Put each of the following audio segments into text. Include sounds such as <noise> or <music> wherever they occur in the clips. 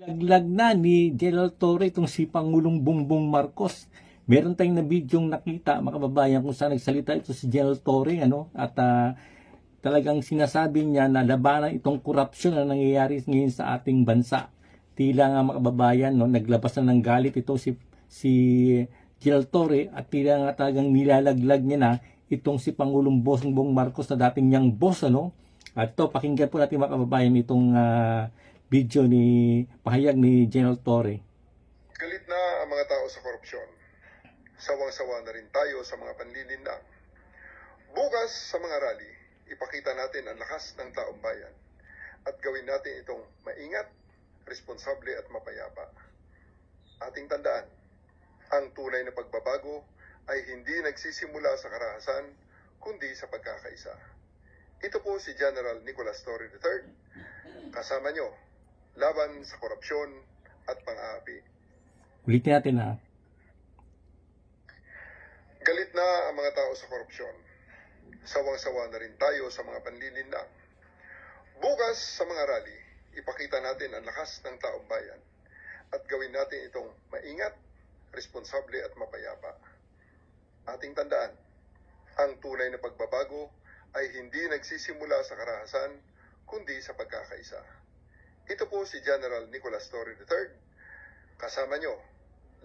Laglag na ni General Torre itong si Pangulong Bongbong Marcos. Meron tayong na bidyong nakita, mga kababayan, kung saan nagsalita ito si General Torre, ano, at ah, talagang sinasabi niya na labanan itong korupsyon na nangyayari ngayon sa ating bansa. Tila nga mga kababayan, no, naglabas na ng galit ito si, si General Torre at tila nga talagang nilalaglag niya na itong si Pangulong Bongbong Marcos na dating niyang boss, ano. At ito, pakinggan po natin mga kababayan itong ah, video ni pahayag ni General Torre. Galit na ang mga tao sa korupsyon. Sawang-sawa na rin tayo sa mga panlilinlang. Bukas sa mga rally, ipakita natin ang lakas ng taong bayan at gawin natin itong maingat, responsable at mapayapa. Ating tandaan, ang tunay na pagbabago ay hindi nagsisimula sa karahasan, kundi sa pagkakaisa. Ito po si General Nicolas Torre III. Kasama nyo, laban sa korupsyon at pang-aapi. Ulitin natin ha. Galit na ang mga tao sa korupsyon. Sawang-sawa na rin tayo sa mga panlilinlang. Bukas sa mga rally, ipakita natin ang lakas ng taong bayan at gawin natin itong maingat, responsable at mapayapa. Ating tandaan, ang tunay na pagbabago ay hindi nagsisimula sa karahasan, kundi sa pagkakaisa. Ito po si General Nicolas Torre III. Kasama nyo,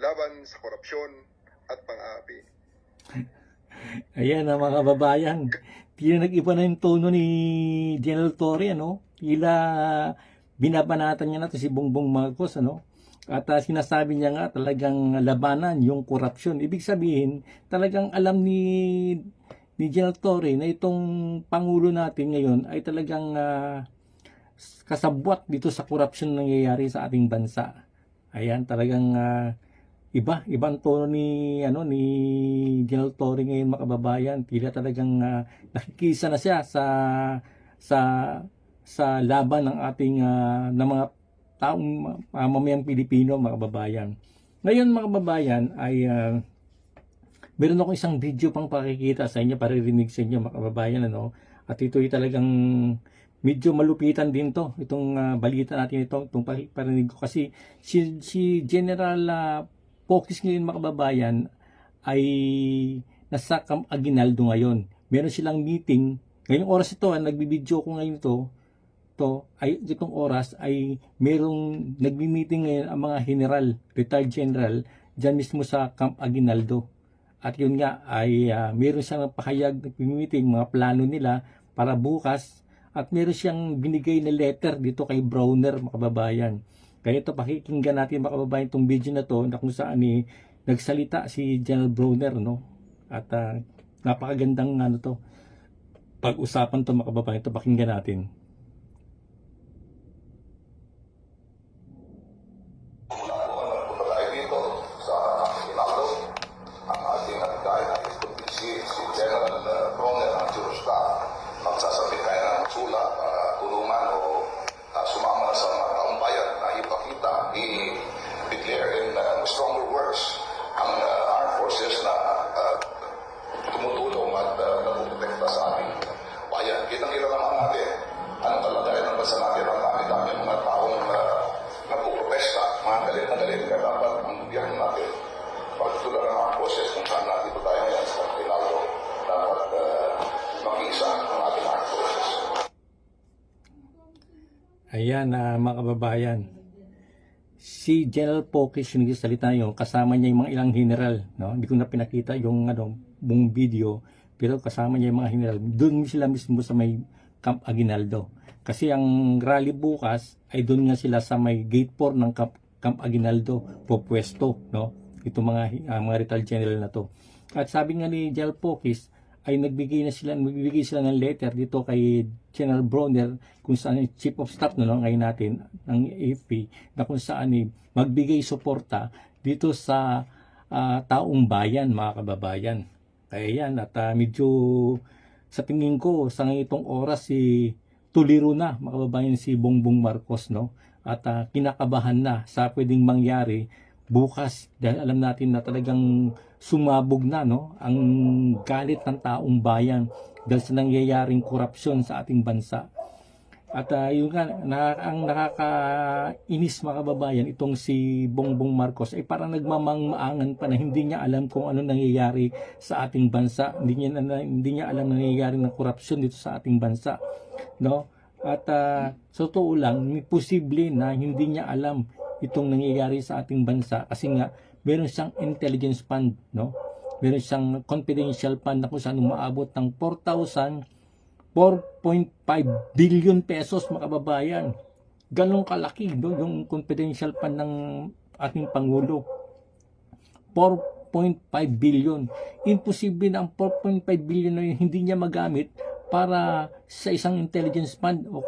laban sa korupsyon at pang-aapi. <laughs> Ayan ang mga kababayan. Tila nag-iba na yung tono ni General Torre, ano? Tila binabanatan niya na to si Bongbong Marcos, ano? At ah, sinasabi niya nga talagang labanan yung korupsyon. Ibig sabihin, talagang alam ni ni General Torre na itong pangulo natin ngayon ay talagang ah, kasabwat dito sa korupsyon na nangyayari sa ating bansa. Ayan, talagang ah, iba, ibang tono ni ano ni General Torre ngayon mga. Tila talagang ah, nakikisa na siya sa sa sa laban ng ating ah, ng mga taong uh, Pilipino mga kababayan. Ngayon mga kababayan ay ah, meron ako isang video pang pakikita sa inyo, paririnig sa inyo mga kababayan ano. At ito ay talagang medyo malupitan din to itong ah, balita natin ito itong pari- parinig ko kasi si, si General ah, Pokis ngayon mga kababayan ay nasa Camp Aguinaldo ngayon. Meron silang meeting. Ngayong oras ito, ang nagbibideo ko ngayon ito, to ay itong oras ay merong nagmi-meeting ngayon ang mga general, retired general diyan mismo sa Camp Aguinaldo. At yun nga ay ah, meron siyang pahayag nagmi-meeting mga plano nila para bukas at meron siyang binigay na letter dito kay Browner mga kababayan. Kaya ito pakikinggan natin mga kababayan itong video na to na kung saan ni nagsalita si General Browner no. At ah, napakagandang ano to pag-usapan to mga ito pakinggan natin. Ayan na mga kababayan. Si General Pokis yung nagsasalita yun, kasama niya yung mga ilang general. No? Hindi ko na pinakita yung ano, buong video, pero kasama niya yung mga general. Doon sila mismo sa may Camp Aguinaldo. Kasi ang rally bukas ay doon nga sila sa may gate 4 ng Camp, Camp Aguinaldo popwesto. No? Ito mga, ah, mga retired general na to. At sabi nga ni General Pokis, ay nagbigay na sila, magbibigay sila ng letter dito kay General Bronner kung saan Chief of Staff no, no, ngayon natin ng AFP na kung saan eh, magbigay suporta dito sa ah, taong bayan, mga kababayan. Kaya yan, at ah, medyo sa tingin ko, sa itong oras si tuliro na, mga kababayan, si Bongbong Marcos, no? At ah, kinakabahan na sa pwedeng mangyari bukas dahil alam natin na talagang sumabog na no ang galit ng taong bayan dahil sa nangyayaring korupsyon sa ating bansa. At ah, yun nga, na, ang nakakainis mga kababayan, itong si Bongbong Marcos ay parang nagmamangmaangan pa na hindi niya alam kung ano nangyayari sa ating bansa. Hindi niya, na, hindi niya alam na nangyayari ng korupsyon dito sa ating bansa. No? At ah, sa totoo lang, posible na hindi niya alam itong nangyayari sa ating bansa kasi nga meron siyang intelligence fund, no? Meron siyang confidential fund na kung saan umaabot ng 4,000 4.5 billion pesos mga kababayan. Ganong kalaki no, yung confidential fund ng ating Pangulo. 4.5 billion. Imposible na ang 4.5 billion na yun hindi niya magamit para sa isang intelligence fund o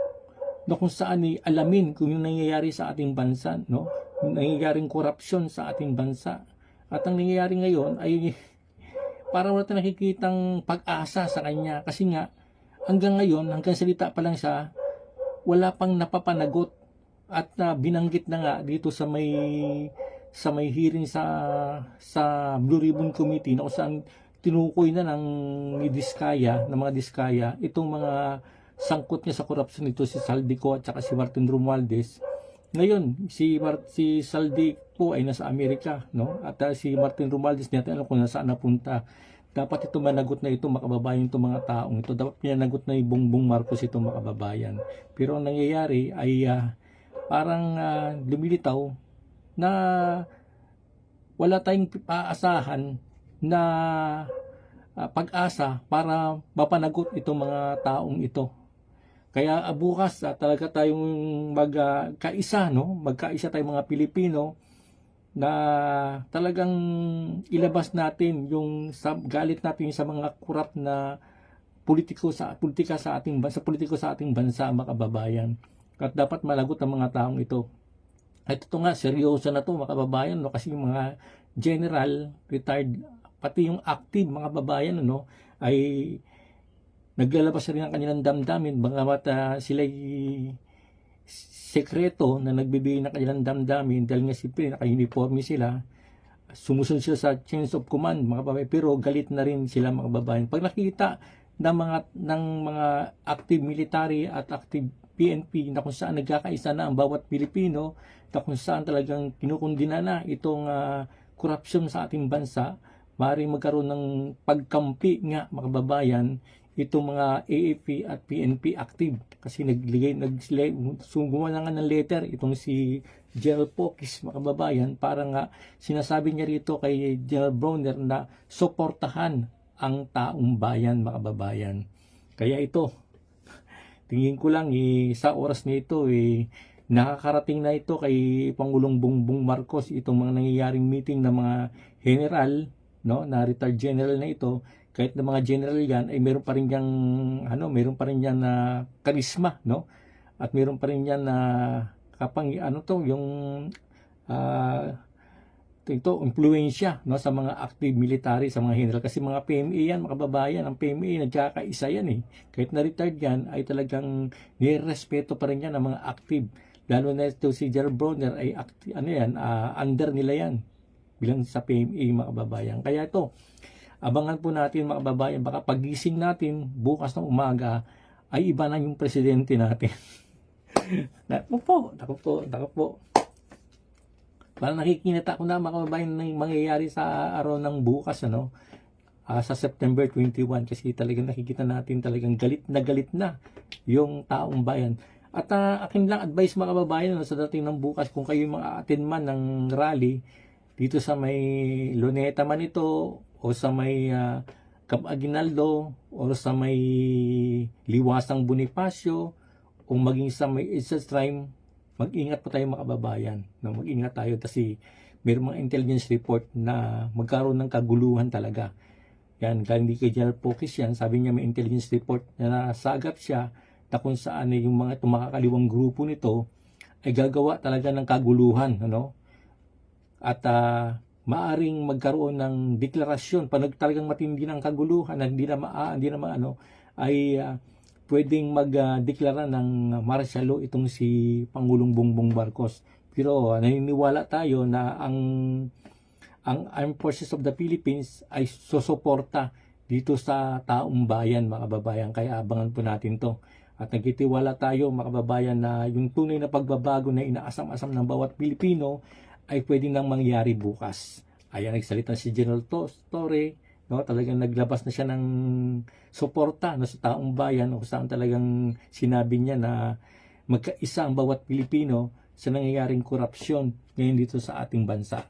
na kung saan ay alamin kung yung nangyayari sa ating bansa, no? Nangyayaring korupsyon sa ating bansa. At ang nangyayari ngayon ay <laughs> parang wala tayong nakikitang pag-asa sa kanya kasi nga hanggang ngayon, hanggang salita pa lang siya, wala pang napapanagot at na binanggit na nga dito sa may sa may hearing sa sa Blue Ribbon Committee na kung saan tinukoy na ng ni Diskaya, ng mga Diskaya, itong mga sangkot niya sa korupsyon nito si Saldico at saka si Martin Romualdez. Ngayon, si Mar si Saldico ay nasa Amerika, no? At uh, si Martin Romualdez natin alam kung nasaan napunta. Dapat ito managot na ito makababayan itong mga taong ito. Dapat pinanagot na yung Bongbong Marcos itong makababayan. Pero ang nangyayari ay ah, parang ah, lumilitaw na wala tayong aasahan na ah, pag-asa para mapanagot itong mga taong ito. Kaya ah, bukas ah, talaga tayong magkaisa, no? Magkaisa tayong mga Pilipino na talagang ilabas natin yung sa, galit natin sa mga kurap na politiko sa politika sa ating bansa, politiko sa ating bansa, mga kababayan. At dapat malagot ang mga taong ito. At ito nga, seryoso na to mga kababayan, no? kasi yung mga general, retired, pati yung active mga kababayan, no? ay naglalabas rin ang kanilang damdamin, bagamat uh, sila'y sekreto na nagbibigay ng kanilang damdamin dahil nga siyempre naka-uniforme sila, sumusunod sila sa chains of command mga kababayan, pero galit na rin sila mga kababayan. Pag nakita ng mga ng mga active military at active PNP na kung saan nagkakaisa na ang bawat Pilipino, na kung saan talagang kinukundina na itong uh, korupsyon sa ating bansa, maaaring magkaroon ng pagkampi nga mga kababayan itong mga AAP at PNP active. Kasi nagligay nag gumawa na nga ng letter itong si General Pokis mga kababayan para nga sinasabi niya rito kay General Browner na suportahan ang taong bayan mga kababayan. Kaya ito tingin ko lang eh, sa oras na ito eh, nakakarating na ito kay Pangulong Bongbong Marcos itong mga nangyayaring meeting ng mga general no na retired general na ito kahit na mga general yan ay meron pa rin yang ano meron pa rin yan na karisma no? At meron pa rin yan na kapang ano to yung uh, ito impluwensya no sa mga active military sa mga general. Kasi mga PMA yan mga kababayan ang PMA nagkakaisa yan eh. Kahit na retired yan ay talagang nirespeto pa rin yan ng mga active. Lalo na ito si Gerald Bronner ay active, ano yan uh, under nila yan bilang sa PMA mga kababayan. Kaya ito Abangan po natin mga kababayan, baka pagising natin bukas ng umaga ay iba na yung presidente natin. <laughs> Naku po, naku po, naku po. Parang nakikinita ko na mga kababayan ng mangyayari sa araw ng bukas, ano, uh, sa September 21 kasi talagang nakikita natin talagang galit na galit na yung taong bayan. At uh, akin lang advice mga kababayan no, sa dating ng bukas kung kayo mga attend man ng rally dito sa may Luneta man ito o sa may uh, Aguinaldo o sa may Liwasang Bonifacio o maging sa may Isa Stream, mag-ingat po tayo mga kababayan. No? Mag-ingat tayo kasi mayroong mga intelligence report na magkaroon ng kaguluhan talaga. Yan, galing di kay General Pokis yan, sabi niya may intelligence report na nasagap siya na kung saan yung mga tumakakaliwang grupo nito ay gagawa talaga ng kaguluhan. Ano? At uh, maaring magkaroon ng deklarasyon pag talagang matindi ng kaguluhan at hindi na maa, hindi na maano ay uh, pwedeng magdeklara uh, ng martial law itong si Pangulong Bongbong Marcos. Pero uh, naniniwala tayo na ang ang Armed Forces of the Philippines ay susuporta dito sa taong bayan mga babayan kaya abangan po natin to At nagtitiwala tayo mga kababayan na yung tunay na pagbabago na inaasam-asam ng bawat Pilipino ay pwedeng nang mangyari bukas. Ayan nagsalita si General Torre, no, talagang naglabas na siya ng suporta no, sa taong bayan o saan talagang sinabi niya na magkaisa ang bawat Pilipino sa nangyayaring korupsyon ngayon dito sa ating bansa.